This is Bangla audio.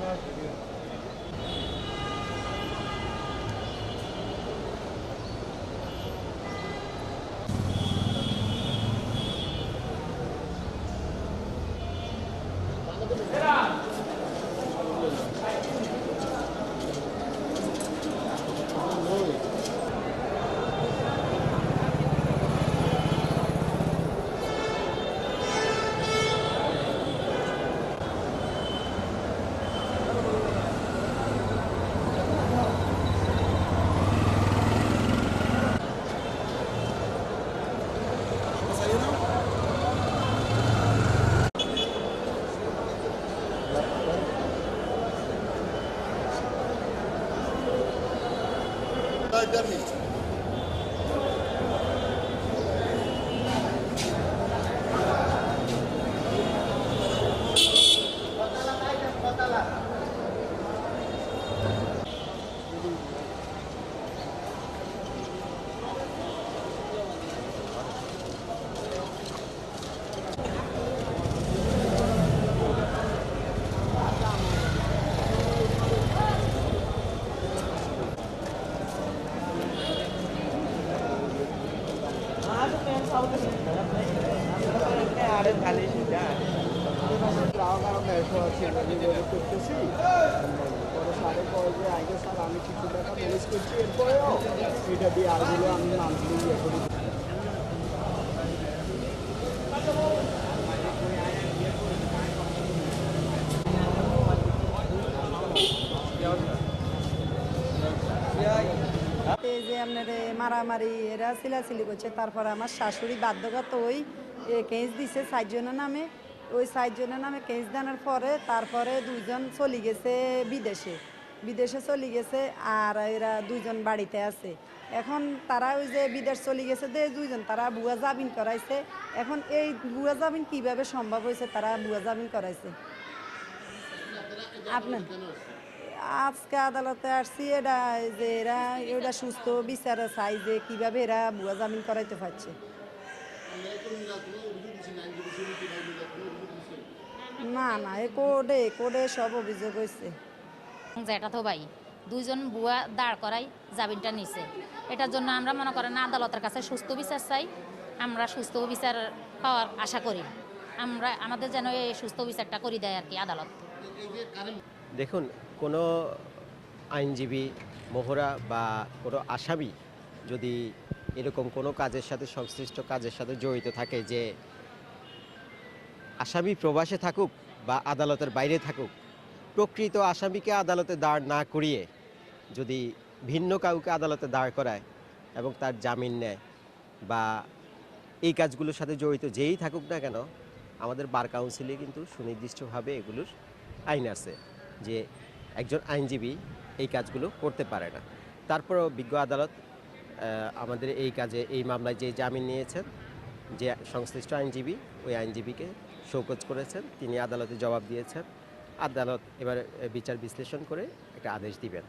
Thank you. Dá 10. আমি কিছু টাকা ম্যানেজ করছি এরপরেও এটা দিয়ে আরগুলো আমি মান্থলি ইয়ে করি এই যে আপনার মারামারি, এরা সিলাসিলি করছে। তারপরে আমার শাশুড়ি বাধ্যগত ওই কেস দিছে সাতজনের নামে। ওই সাতজনের নামে কেস দেওয়ার পরে তারপরে দুইজন চলে গেছে বিদেশে। বিদেশে চলে গেছে আর এরা দুইজন বাড়িতে আছে। এখন তারা ওই যে বিদেশ চলে গেছে যে দুইজন, তারা বুয়া জামিন করাইছে। এখন এই বুয়া জামিন কীভাবে সম্ভব হয়েছে তারা বুয়া জামিন করাইছে? আপনার আজকে আদালতে আসছি এটা যে এরা এটা সুস্থ, বিচারে চাই যে কীভাবে এরা বুয়া জামিন করাইতে পারছে। না না, এ কোডে কোডে সব অভিযোগ হয়েছে যেটা তো ভাই, দুইজন বুয়া দাঁড় করাই জামিনটা নিছে। এটার জন্য আমরা মনে করেন আদালতের কাছে সুস্থ বিচার চাই, আমরা সুস্থ বিচার পাওয়ার আশা করি। আমরা, আমাদের যেন এই সুস্থ বিচারটা করি দেয় আর কি আদালত। দেখুন, কোনো আইনজীবী, মোহরা বা কোনো আসামি যদি এরকম কোনো কাজের সাথে, সংশ্লিষ্ট কাজের সাথে জড়িত থাকে যে আসামি প্রবাসে থাকুক বা আদালতের বাইরে থাকুক, প্রকৃত আসামিকে আদালতে দাঁড় না করিয়ে যদি ভিন্ন কাউকে আদালতে দাঁড় করায় এবং তার জামিন নেয় বা এই কাজগুলোর সাথে জড়িত যেই থাকুক না কেন, আমাদের বার কাউন্সিলে কিন্তু সুনির্দিষ্টভাবে এগুলোর আইন আছে। যে একজন আইনজীবী এই কাজগুলো করতে পারে না। তারপরেও বিজ্ঞ আদালত আমাদের এই কাজে, এই মামলায় যে জামিন নিয়েছেন, যে সংশ্লিষ্ট আইনজীবী, ওই আইনজীবীকে শোকজ করেছেন, তিনি আদালতে জবাব দিয়েছেন। আদালত এবার বিচার বিশ্লেষণ করে একটা আদেশ দিবেন।